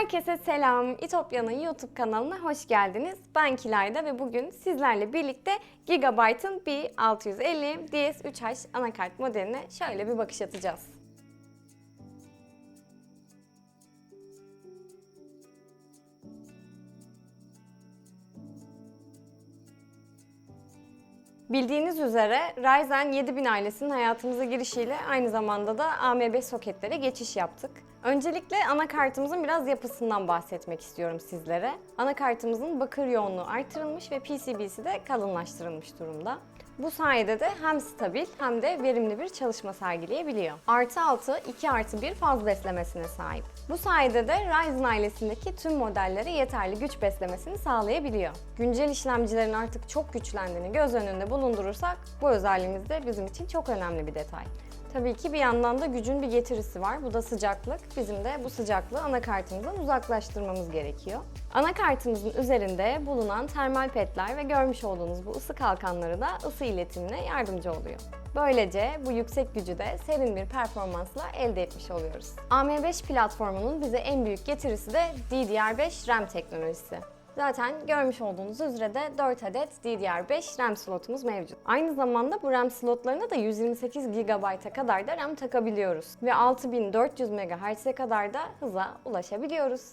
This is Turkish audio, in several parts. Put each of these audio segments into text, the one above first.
Herkese selam. İtopya'nın YouTube kanalına hoş geldiniz. Ben Kilayda ve bugün sizlerle birlikte Gigabyte'ın B650 DS3H anakart modeline şöyle bir bakış atacağız. Bildiğiniz üzere Ryzen 7000 ailesinin hayatımıza girişiyle aynı zamanda da AMB soketlere geçiş yaptık. Öncelikle anakartımızın biraz yapısından bahsetmek istiyorum sizlere. Anakartımızın bakır yoğunluğu artırılmış ve PCB'si de kalınlaştırılmış durumda. Bu sayede de hem stabil hem de verimli bir çalışma sergileyebiliyor. Artı 6, 2 artı 1 faz beslemesine sahip. Bu sayede de Ryzen ailesindeki tüm modellere yeterli güç beslemesini sağlayabiliyor. Güncel işlemcilerin artık çok güçlendiğini göz önünde bulundurursak bu özelliğimiz de bizim için çok önemli bir detay. Tabii ki bir yandan da gücün bir getirisi var. Bu da sıcaklık. Bizim de bu sıcaklığı anakartımızdan uzaklaştırmamız gerekiyor. Anakartımızın üzerinde bulunan termal petler ve görmüş olduğunuz bu ısı kalkanları da ısı iletimine yardımcı oluyor. Böylece bu yüksek gücü de serin bir performansla elde etmiş oluyoruz. AM5 platformunun bize en büyük getirisi de DDR5 RAM teknolojisi. Zaten görmüş olduğunuz üzere de 4 adet DDR5 RAM slotumuz mevcut. Aynı zamanda bu RAM slotlarına da 128 GB'a kadar da RAM takabiliyoruz. Ve 6400 MHz'e kadar da hıza ulaşabiliyoruz.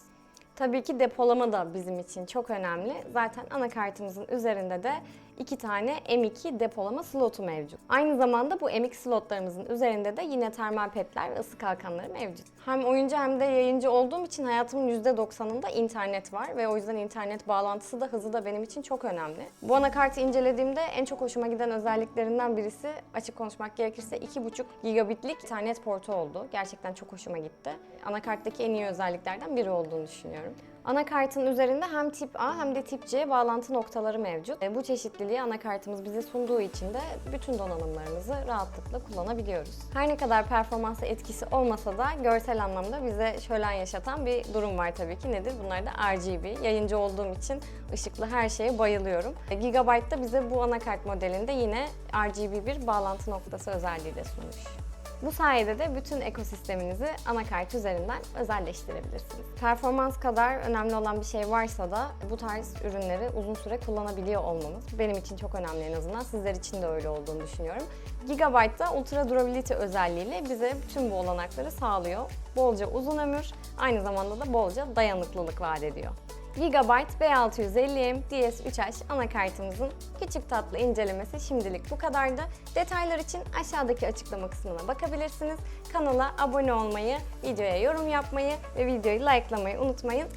Tabii ki depolama da bizim için çok önemli. Zaten anakartımızın üzerinde de iki tane M2 depolama slotu mevcut. Aynı zamanda bu M2 slotlarımızın üzerinde de yine termal petler ve ısı kalkanları mevcut. Hem oyuncu hem de yayıncı olduğum için hayatımın %90'ında internet var ve o yüzden internet bağlantısı da hızı da benim için çok önemli. Bu anakartı incelediğimde en çok hoşuma giden özelliklerinden birisi açık konuşmak gerekirse 2.5 gigabitlik internet portu oldu. Gerçekten çok hoşuma gitti. Anakarttaki en iyi özelliklerden biri olduğunu düşünüyorum. Anakartın üzerinde hem tip A hem de tip C bağlantı noktaları mevcut. E, Bu çeşitliliği anakartımız bize sunduğu için de bütün donanımlarımızı rahatlıkla kullanabiliyoruz. Her ne kadar performansa etkisi olmasa da görsel anlamda bize şölen yaşatan bir durum var tabii ki. Nedir? Bunlar da RGB. Yayıncı olduğum için ışıklı her şeye bayılıyorum. E, Gigabyte da bize bu anakart modelinde yine RGB bir bağlantı noktası özelliği de sunmuş. Bu sayede de bütün ekosisteminizi anakart üzerinden özelleştirebilirsiniz. Performans kadar önemli olan bir şey varsa da bu tarz ürünleri uzun süre kullanabiliyor olmamız benim için çok önemli en azından. Sizler için de öyle olduğunu düşünüyorum. Gigabyte da Ultra Durability özelliğiyle bize tüm bu olanakları sağlıyor. Bolca uzun ömür, aynı zamanda da bolca dayanıklılık vaat ediyor. Gigabyte B650M DS3H anakartımızın küçük tatlı incelemesi şimdilik bu kadardı. Detaylar için aşağıdaki açıklama kısmına bakabilirsiniz. Kanala abone olmayı, videoya yorum yapmayı ve videoyu likelamayı unutmayın.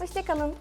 Hoşçakalın.